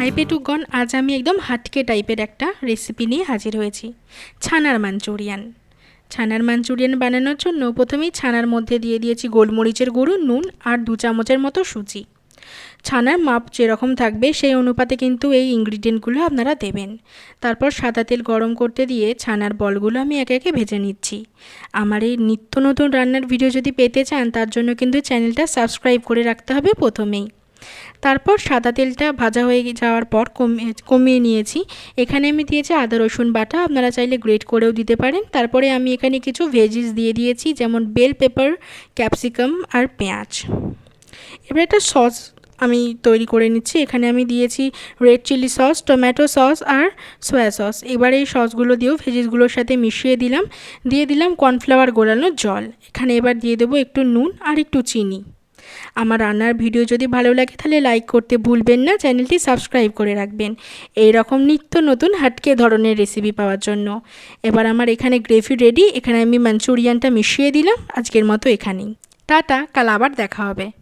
High পেটুকগণ আজ আমি একদম হাটকে টাইপের একটা রেসিপি নিয়ে হাজির হয়েছি। ছানার মাঞ্চুরিয়ান। ছানার মাঞ্চুরিয়ান বানানোর জন্য প্রথমেই ছানার মধ্যে দিয়ে দিয়েছি গোলমরিচের গুঁড়ো, নুন আর দু চামচের মতো সুজি। ছানার মাপ যেরকম থাকবে, সেই অনুপাতে কিন্তু এই ইনগ্রিডিয়েন্টগুলো আপনারা দেবেন। তারপর সাদা তেল গরম করতে দিয়ে ছানার বলগুলো আমি একে একে ভেজে নিচ্ছি। আমার এই নিত্য নতুন রান্নার ভিডিও যদি পেতে চান, তার জন্য কিন্তু চ্যানেলটা সাবস্ক্রাইব করে রাখতে হবে প্রথমেই। তারপর সাদা তেলটা ভাজা হয়ে যাওয়ার পর কমিয়ে কমিয়ে নিয়েছি। এখানে আমি দিয়েছি আদা, রসুন বাটা। আপনারা চাইলে গ্রেট করেও দিতে পারেন। তারপরে আমি এখানে কিছু ভেজিস দিয়ে দিয়েছি, যেমন বেল পেপার ক্যাপসিকাম আর পেঁয়াজ। এবার একটা সস আমি তৈরি করে নিচ্ছি। এখানে আমি দিয়েছি red chilli sauce tomato sauce আর সয়া সস এবার এই সসগুলো দিয়েও ভেজিসগুলোর সাথে মিশিয়ে দিলাম। দিয়ে দিলাম কর্নফ্লাওয়ার গোলানোর জল। এখানে এবার দিয়ে দেবো একটু নুন আর একটু চিনি। আমার রান্নার ভিডিও যদি ভালো লাগে তাহলে লাইক করতে ভুলবেন না, চ্যানেলটি সাবস্ক্রাইব করে রাখবেন। এই রকম নিত্য নতুন হাটকে ধরনের রেসিপি পাওয়ার জন্য। এবার আমার এখানে গ্রেভি রেডি এখানে আমি মাঞ্চুরিয়ানটা মিশিয়ে দিলাম, আজকের মতো এখানেই। টাটা, কাল আবার দেখা হবে।